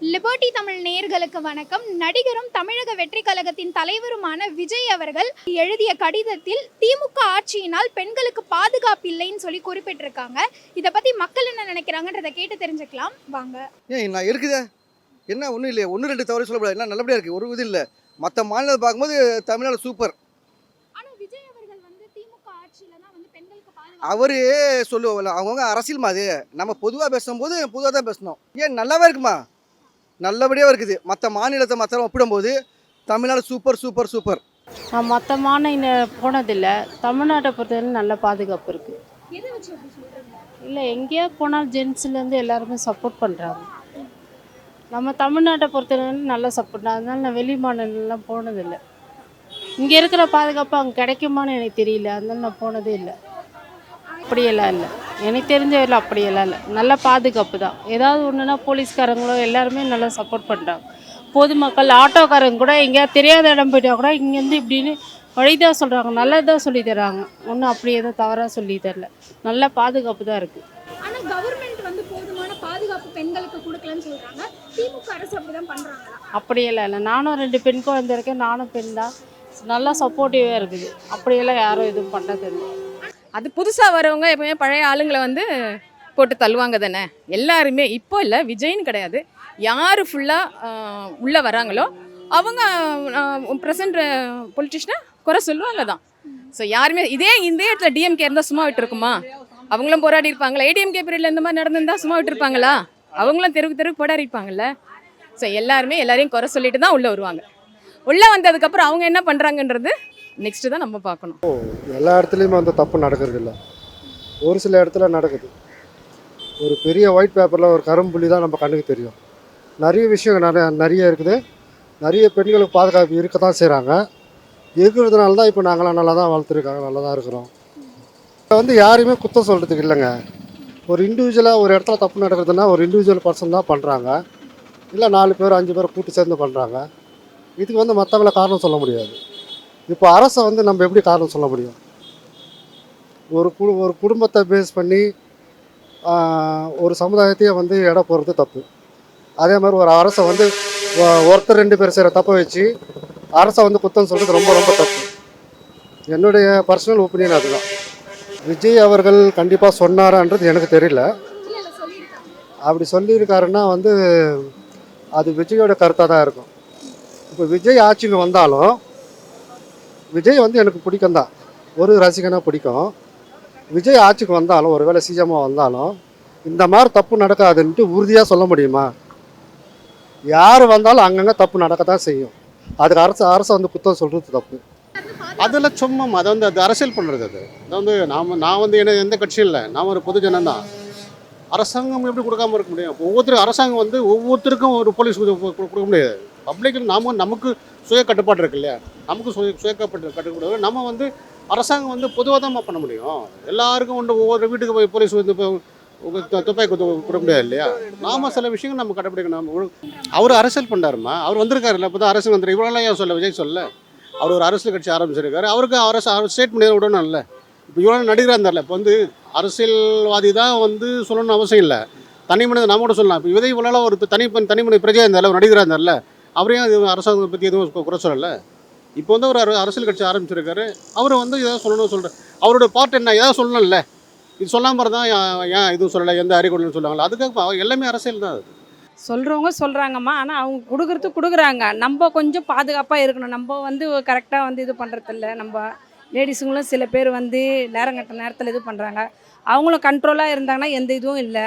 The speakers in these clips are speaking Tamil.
லிபர்டி தமிழ் நேயர்களுக்கு வணக்கம். நடிகரும் தமிழக வெற்றி கழகத்தின் தலைவருமான விஜய் அவர்கள் எழுதிய கடிதத்தில் திமுக ஆட்சியினால் பெண்களுக்கு பாதுகாப்பு இல்லைன்னு சொல்லி குறிப்பிட்டிருக்காங்க. இதை பத்தி மக்கள் என்ன நினைக்கிறாங்கன்றதை கேட்டு தெரிஞ்சுக்கலாம். வாங்க. ஏன் நான் இருக்குதே? என்ன ஒன்றும் இல்லையா. ஒன்று ரெண்டு தவறு சொல்லக்கூடாது என்ன நல்லபடியாக இருக்குது ஒரு இது இல்லை. மற்ற மாநிலத்தை பார்க்கும்போது தமிழ்நாடு சூப்பர். அவரே சொல்லுவோம்ல அவங்கவுங்க அரசியல் மாதிரி நம்ம பொதுவாக பேசும்போது பொதுவாக தான் பேசணும். ஏன் நல்லாவே இருக்குமா? நல்லபடியாக இருக்குது. மற்ற மாநிலத்தை மற்ற ஒப்பிடும்போது தமிழ்நாடு சூப்பர் சூப்பர் சூப்பர் நான் மற்ற மாநில போனதில்லை. தமிழ்நாட்டை பொறுத்தவரை நல்ல பாதுகாப்பு இருக்குது இல்லை எங்கேயா போனால் ஜென்ஸ்லேருந்து எல்லாருமே சப்போர்ட் பண்ணுறாங்க நம்ம தமிழ்நாட்டை பொறுத்தவரை நல்ல சப்போர்ட் அதனால நான் வெளி மாநிலம்லாம் போனதில்லை. இங்கே இருக்கிற பாதுகாப்பு அங்கே கிடைக்குமான்னு எனக்கு தெரியல. அதனால நான் போனதே இல்லை. அப்படியெல்லாம் இல்லை. எனக்கு தெரிஞ்ச வரையில அப்படியெல்லாம் இல்லை. நல்ல பாதுகாப்பு தான். ஏதாவது ஒன்றுனா போலீஸ்காரங்களோ எல்லாருமே நல்லா சப்போர்ட் பண்ணுறாங்க பொதுமக்கள் ஆட்டோக்காரங்க கூட எங்கேயா தெரியாத இடம் போயிட்டா கூட இங்கேருந்து இப்படின்னு வழிதான் சொல்கிறாங்க நல்லதாக சொல்லி தராங்க ஒன்றும் அப்படி எதுவும் தவறாக சொல்லி தரல. நல்ல பாதுகாப்பு தான் இருக்குது ஆனா கவர்மெண்ட் வந்து போதுமான பாதுகாப்பு பெண்களுக்கு கொடுக்கலன்னு சொல்றாங்க. திமுக அரசு அப்படிதான் பண்றாங்களா? அப்படியெல்லாம் இல்லை. நானும் ரெண்டு பெண் குழந்தை இருக்கேன். நானும் பெண் தான். நல்லா சப்போர்ட்டிவாக இருக்குது. அப்படியெல்லாம் யாரும் எதுவும் பண்ணதில்லை அது புதுசாக வரவங்க எப்பவுமே பழைய ஆளுங்களை வந்து போட்டு தள்ளுவாங்க தானே? எல்லாருமே இப்போ இல்லை விஜய்னு கிடையாது. யார் ஃபுல்லாக உள்ளே வராங்களோ அவங்க ப்ரெசன்ட் பொலிட்டிஷனை குறை சொல்லுவாங்க தான் ஸோ யாருமே இதே இந்த இடத்துல டிஎம்கே இருந்தால் சும்மா விட்டுருக்குமா? அவங்களும் போராடி இருப்பாங்களா? ஏடிஎம்கே பீரியடில் இந்த மாதிரி நடந்துருந்தா சும்மா விட்டுருப்பாங்களா? அவங்களும் தெருவுக்கு தெருக்கு போராடி இருப்பாங்கல்ல? ஸோ எல்லாருமே எல்லாரையும் குறை சொல்லிட்டு தான் உள்ளே வருவாங்க. உள்ளே வந்ததுக்கப்புறம் அவங்க என்ன பண்ணுறாங்கன்றது நெக்ஸ்ட்டு தான் நம்ம பார்க்கணும். எல்லா இடத்துலையுமே அந்த தப்பு நடக்கிறது இல்லை ஒரு சில இடத்துல நடக்குது. ஒரு பெரிய ஒயிட் பேப்பரில் ஒரு கரும்புள்ளி தான் நம்ம கண்ணுக்கு தெரியும். நிறைய விஷயம் நிறைய நிறைய இருக்குது. நிறைய பெண்களுக்கு பாதுகாப்பு இருக்க தான் செய்கிறாங்க இருக்கிறதுனால தான் இப்போ நாங்களாம் நல்லா தான் வளர்த்துருக்காங்க நல்லா தான் இருக்கிறோம். இப்போ வந்து யாரையுமே குத்தம் சொல்கிறதுக்கு இல்லைங்க. ஒரு இண்டிவிஜுவலாக ஒரு இடத்துல தப்பு நடக்கிறதுனா ஒரு இண்டிவிஜுவல் பர்சன் தான் பண்ணுறாங்க இல்லை நாலு பேர் அஞ்சு பேர் கூட்டு சேர்ந்து பண்ணுறாங்க இதுக்கு வந்து மற்றவங்கள காரணம் சொல்ல முடியாது. இப்போ அரசை வந்து நம்ம எப்படி காரணம் சொல்ல முடியும்? ஒரு கு ஒரு குடும்பத்தை பேஸ் பண்ணி ஒரு சமுதாயத்தையே வந்து இட போடுறது தப்பு. அதே மாதிரி ஒரு அரசை வந்து ஒருத்தர் ரெண்டு பேர் செய்கிற தப்பை வச்சு அரசை வந்து குத்தம் சொல்கிறது ரொம்ப ரொம்ப தப்பு. என்னுடைய பர்சனல் ஒப்பீனியன் அதுதான். விஜய் அவர்கள் கண்டிப்பாக சொன்னாரான்றது எனக்கு தெரியல. அப்படி சொல்லியிருக்காருன்னா வந்து அது விஜயோட கருத்தாக தான் இருக்கும். இப்போ விஜய் ஆட்சிக்கு வந்தாலும் விஜய் வந்து எனக்கு பிடிக்கும் தான் ஒரு ரசிகனாக பிடிக்கும். விஜய் ஆட்சிக்கு வந்தாலும் ஒருவேளை சிஎம்மாக வந்தாலும் இந்த மாதிரி தப்பு நடக்காதுன்ட்டு உறுதியாக சொல்ல முடியுமா? யார் வந்தாலும் அங்கங்கே தப்பு நடக்க தான் செய்யும். அதுக்கு அரசு அரசு வந்து குத்தம் சொல்கிறது தப்பு. அதெல்லாம் சும்மா அதை வந்து அது அரசியல் பண்ணுறது அது. அது வந்து நாம் நான் வந்து என்ன எந்த கட்சியும் இல்லை. நான் ஒரு பொது ஜனம் தான் அரசாங்கம் எப்படி கொடுக்காம இருக்க முடியும்? ஒவ்வொருத்தரும் அரசாங்கம் வந்து ஒவ்வொருத்தருக்கும் ஒரு போலீஸ் கொடுக்க முடியாது. பப்ளிக்கில் நாம நமக்கு சுய கட்டுப்பாடு இருக்கு இல்லையா? நமக்கு சுய சுய கட்டுப்பாடு கட்டுப்பாடு. நம்ம வந்து அரசாங்கம் வந்து பொதுவாக தான் பண்ண முடியும். எல்லாருக்கும் ஒன்று ஒவ்வொரு வீட்டுக்கு போய் போலீஸ் வந்து துப்பாக்கி குத்து கொடுக்க முடியாது இல்லையா? நாம சில விஷயங்கள் நம்ம கடைப்பிடிக்கணும் நம்ம அவர் அரசியல் பண்ணாருமா அவர் வந்திருக்காருல்ல இப்போ தான் அரசு வந்து இவ்வளோ ஏன் சொல்ல விஜய் சொல்ல? அவர் ஒரு அரசியல் கட்சி ஆரம்பிச்சிருக்காரு. அவருக்கு அரசு அவர் ஸ்டேட்மெண்ட் இல்லை. இப்போ இவ்வளோ நடிகராக இருந்தார்ல இப்போ வந்து அரசியல்வாதி தான் வந்து சொல்லணும்னு அவசியம் இல்லை. தனி மனிதன் நம்ம கூட சொல்லலாம். இப்போ விதை இவ்வளோ ஒரு தனி தனி மனித பிரஜையாக இருந்தார்ல ஒரு நடிகராக இருந்தார்ல அவரையும் அது அரசாங்கத்தை பற்றி எதுவும் குறை சொல்லலை. இப்போ வந்து ஒரு அரசியல் கட்சி ஆரம்பிச்சிருக்காரு. அவர் வந்து ஏதாவது சொல்லணும்னு சொல்கிறார் அவரோட பார்ட் என்ன? ஏதாவது சொல்லணும்ல. இது சொல்லாமல் தான் ஏன் எதுவும் இதுவும் சொல்லலை? எந்த அறிகுறின்னு சொல்லுவாங்களா? அதுக்காக எல்லாமே அரசியல் தான் அது. சொல்கிறவங்க சொல்கிறாங்கம்மா ஆனால் அவங்க கொடுக்குறது கொடுக்குறாங்க. நம்ம கொஞ்சம் பாதுகாப்பாக இருக்கணும். நம்ம வந்து கரெக்டாக வந்து இது பண்ணுறதில்ல நம்ம லேடிஸுங்களும் சில பேர் வந்து நேரங்கட்ட நேரத்தில் இது பண்ணுறாங்க அவங்களும் கண்ட்ரோலாக இருந்தாங்கன்னா எந்த இதுவும் இல்லை.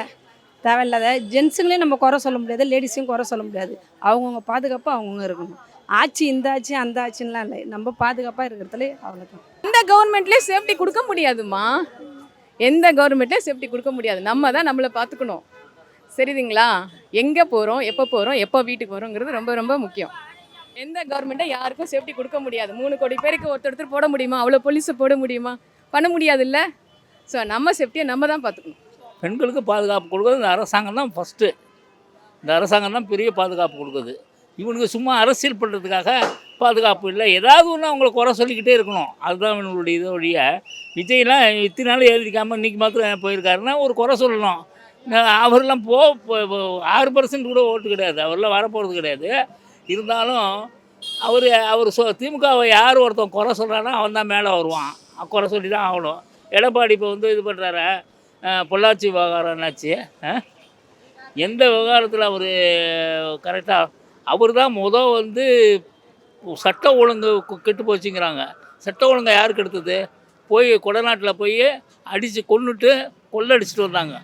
தேவையில்லாத ஜென்ஸுங்களையும் நம்ம குறை சொல்ல முடியாது லேடிஸையும் குறை சொல்ல முடியாது. அவங்கவுங்க பாதுகாப்பாக அவங்கவுங்க இருக்கணும். ஆட்சி இந்த ஆட்சி அந்த ஆட்சின்லாம் இல்லை. நம்ம பாதுகாப்பாக இருக்கிறதுல அவ்வளோதான் எந்த கவர்மெண்ட்லேயும் சேஃப்டி கொடுக்க முடியாதுமா எந்த கவர்மெண்ட்லேயும் சேஃப்டி கொடுக்க முடியாது. நம்ம தான் நம்மளை பார்த்துக்கணும். சரிதுங்களா? எங்கே போகிறோம் எப்போ போகிறோம் எப்போ வீட்டுக்கு வரோங்கிறது ரொம்ப ரொம்ப முக்கியம். எந்த கவர்மெண்ட்டை யாருக்கும் சேஃப்டி கொடுக்க முடியாது. மூணு கோடி பேருக்கு ஒருத்தர் ஒருத்தர் போட முடியுமா? அவ்வளோ போலீஸை போட முடியுமா? பண்ண முடியாதுல்ல? ஸோ நம்ம சேஃப்டியை நம்ம தான் பார்த்துக்கணும். பெண்களுக்கு பாதுகாப்பு கொடுக்குறது இந்த அரசாங்கம் தான் ஃபஸ்ட்டு இந்த அரசாங்கம் தான் பெரிய பாதுகாப்பு கொடுக்குது. இவனுக்கு சும்மா அரசியல் பண்ணுறதுக்காக பாதுகாப்பு இல்லை. ஏதாவது ஒன்று அவங்கள குறை சொல்லிக்கிட்டே இருக்கணும். அதுதான் இவனுடைய இது ஒழிய விஜய்லாம் இத்தனை நாள் எழுதிக்காமல் இன்றைக்கி மாத்திரம் போயிருக்காருன்னா ஒரு குறை சொல்லணும். அவரெல்லாம் போ போ- ஆறு பர்சன்ட் கூட ஓட்டு கிடையாது. அவரெல்லாம் வரப்போகிறது கிடையாது. இருந்தாலும் அவர் அவர் சொ திமுகவை யார் ஒருத்தன் குறை சொல்கிறானோ அவன் தான் மேலே வருவான். குறை சொல்லி தான் ஆகணும். எடப்பாடி இப்போ வந்து இது பண்ணுறாரு பொள்ளாச்சி விவகாரம் என்னாச்சு? எந்த விவகாரத்தில் அவர் கரெக்டாக அவர் தான் முத வந்து சட்ட ஒழுங்கு கெட்டு போச்சுங்கிறாங்க. சட்ட ஒழுங்கை யார் கெடுத்தது போய் கொடநாட்டில் போய் அடித்து கொண்டுட்டு கொள்ளடிச்சிட்டு வந்தாங்க.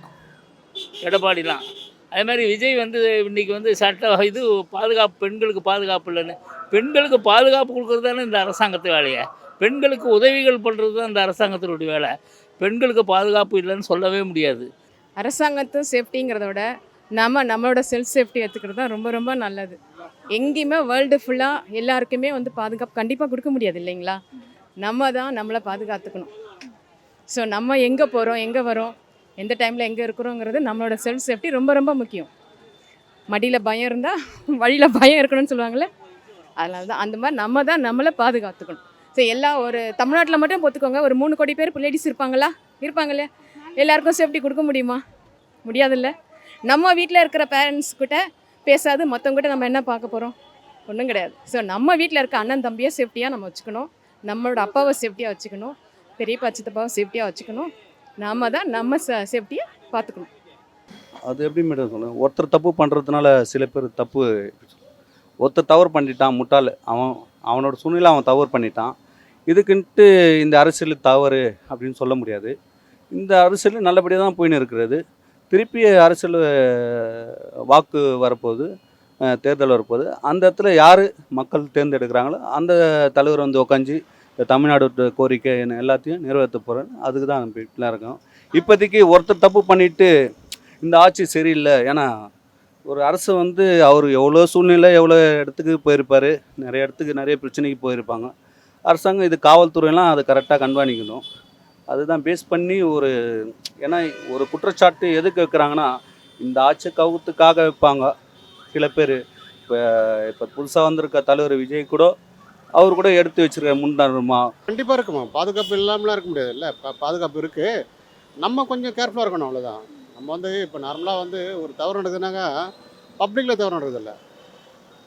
எடப்பாடிலாம். அதே மாதிரி விஜய் வந்து இன்றைக்கி வந்து சட்ட இது பாதுகாப்பு பெண்களுக்கு பாதுகாப்பு இல்லைன்னு. பெண்களுக்கு பாதுகாப்பு கொடுக்குறது தானே இந்த அரசாங்கத்து வேலையை. பெண்களுக்கு உதவிகள் பண்ணுறது தான் இந்த அரசாங்கத்தினுடைய வேலை. பெண்களுக்கு பாதுகாப்பு இல்லைன்னு சொல்லவே முடியாது. அரசாங்கத்து சேஃப்டிங்கிறத விட நம்ம நம்மளோட செல்ஃப் சேஃப்டி எடுத்துக்கிறது தான் ரொம்ப ரொம்ப நல்லது. எங்கேயுமே வேர்ல்டு ஃபுல்லாக எல்லாருக்குமே வந்து பாதுகாப்பு கண்டிப்பாக கொடுக்க முடியாது இல்லைங்களா? நம்ம தான் நம்மளை பாதுகாத்துக்கணும். ஸோ நம்ம எங்கே போகிறோம் எங்கே வரோம் எந்த டைமில் எங்கே இருக்கிறோங்கிறது நம்மளோட செல்ஃப் சேஃப்டி ரொம்ப ரொம்ப முக்கியம். மடியில் பயம் இருந்தால் வழியில் பயம் இருக்கணும்னு சொல்லுவாங்கள்ல அதனால தான் அந்த மாதிரி நம்ம தான் நம்மளை பாதுகாத்துக்கணும். ஸோ எல்லா ஒரு தமிழ்நாட்டில் மட்டும் பார்த்துக்கோங்க ஒரு மூணு கோடி பேர் லேடிஸ் இருப்பாங்களா? இருப்பாங்களே எல்லாருக்கும் சேஃப்டி கொடுக்க முடியுமா? முடியாதுல்ல? நம்ம வீட்டில் இருக்கிற பேரண்ட்ஸ் கிட்ட பேசாது மற்றவங்ககிட்ட நம்ம என்ன பார்க்க போகிறோம் ஒன்றும் கிடையாது. ஸோ நம்ம வீட்டில் இருக்க அண்ணன் தம்பியை சேஃப்டியாக நம்ம வச்சுக்கணும். நம்மளோட அப்பாவை சேஃப்டியாக வச்சுக்கணும். பெரியப்பா சித்தப்பாவை சேஃப்டியாக வச்சுக்கணும். நாம தான் நம்ம சேஃப்டியை பார்த்துக்கணும். அது எப்படி மேடம் சொல்லுங்கள் ஒருத்தர் தப்பு பண்ணுறதுனால சில பேர் தப்பு ஒருத்தர் தவறு பண்ணிட்டான் முட்டாள். அவன் அவனோட சூழ்நிலை அவன் தவறு பண்ணிட்டான். இதுக்குன்ட்டு இந்த அரசியல் தவறு அப்படின்னு சொல்ல முடியாது. இந்த அரசியல் நல்லபடியாக தான் போயின்னு இருக்கிறது. திருப்பி அரசியல் வாக்கு வரப்போகுது தேர்தல் வரப்போகுது. அந்த இடத்துல யார் மக்கள் தேர்ந்தெடுக்கிறாங்களோ அந்த தலைவர் வந்து உக்காஞ்சி தமிழ்நாடு கோரிக்கை என்ன எல்லாத்தையும் நிறைவேற்ற போகிறேன் அதுக்கு தான் வீட்டில் இருக்கோம். இப்போதைக்கு ஒருத்தர் தப்பு பண்ணிவிட்டு இந்த ஆட்சி சரியில்லை. ஏன்னா ஒரு அரசு வந்து அவர் எவ்வளோ சூழ்நிலை எவ்வளோ இடத்துக்கு போயிருப்பார். நிறைய இடத்துக்கு நிறைய பிரச்சனைக்கு போயிருப்பாங்க. அரசாங்கம் இது காவல்துறையெல்லாம் அதை கரெக்டாக கண்காணிக்கணும். அதுதான் பேஸ் பண்ணி ஒரு ஏன்னா ஒரு குற்றச்சாட்டு எதுக்கு வைக்கிறாங்கன்னா இந்த ஆட்சி கவுத்துக்காக வைப்பாங்க. சில பேர். இப்போ இப்போ புதுசாக வந்திருக்க தலைவர் விஜய் கூட அவர் கூட எடுத்து வச்சிருக்க முன்னுரிமா கண்டிப்பாக இருக்குமா? பாதுகாப்பு இல்லாமலாம் இருக்க முடியாது இல்லை பாதுகாப்பு இருக்குது நம்ம கொஞ்சம் கேர்ஃபுல்லாக இருக்கணும் அவ்வளோதான் நம்ம வந்து இப்போ நார்மலாக வந்து ஒரு தவறு நடக்குதுனாக்கா பப்ளிக்கில் தவறு நடக்குதில்ல?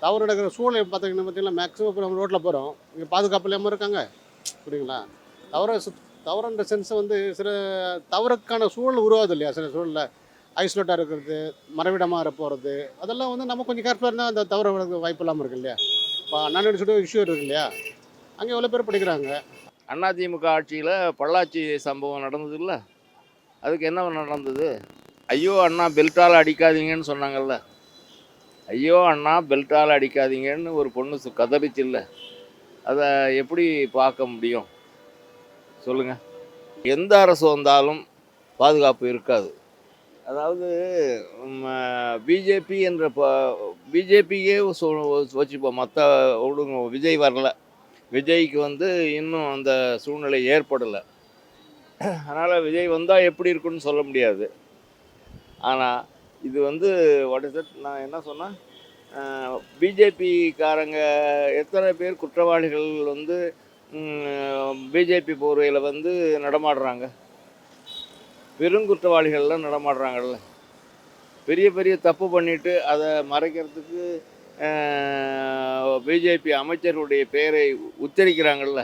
தவறு நடக்கிற சூழ்நிலை பார்த்தீங்கன்னா பார்த்தீங்கன்னா மேக்ஸிமம் இப்போ நம்ம ரோட்டில் போகிறோம் இங்கே பாதுகாப்பு இல்லாமல் இருக்காங்க. புரியுங்களா தவறு தவறுன்ற சென்ஸ் வந்து சில தவறுக்கான சூழல் உருவாது இல்லையா? சில சூழலில் ஐசோலேட்டாக இருக்கிறது மறைவிடமாக போகிறது அதெல்லாம் வந்து நம்ம கொஞ்சம் கேர்ஃபுல்லாக இருந்தால் அந்த தவறு வரதுக்கு வாய்ப்பு இல்லாமல் இருக்கு இல்லையா? இப்போ அண்ணாடி சொல்லிட்டு இஷ்யூ இருக்கு இல்லையா? அங்கே எவ்வளோ பேர் படிக்கிறாங்க? அதிமுக ஆட்சியில் பொள்ளாச்சி சம்பவம் நடந்தது இல்லை? அதுக்கு என்ன நடந்தது? ஐயோ அண்ணா பெல்ட்டால் அடிக்காதீங்கன்னு சொன்னாங்கல்ல? ஐயோ அண்ணா பெல்ட்டால் அடிக்காதீங்கன்னு ஒரு பொண்ணு சு- கதறிச்சுல்ல. அதை எப்படி பார்க்க முடியும்? சொல்லுங்கள் எந்த அரசு வந்தாலும் பாதுகாப்பு இருக்காது. அதாவது பிஜேபி என்ற பிஜேபியே வச்சுப்போம். மற்ற ஒழுங்க விஜய் வரல. விஜய்க்கு வந்து இன்னும் அந்த சூழ்நிலை ஏற்படலை. அதனால் விஜய் வந்தால் எப்படி இருக்குன்னு சொல்ல முடியாது. ஆனால் இது வந்து வாட் இஸ் தட் நான் என்ன சொன்னேன் பிஜேபிக்காரங்க எத்தனை பேர் குற்றவாளிகள் வந்து பிஜேபி போர்வையில் வந்து நடமாடுறாங்க? பெருங்குற்றவாளிகள்லாம் நடமாடுறாங்கல்ல. பெரிய பெரிய தப்பு பண்ணிட்டு அதை மறைக்கிறதுக்கு பிஜேபி அமைச்சருடைய பெயரை உச்சரிக்கிறாங்கல்ல.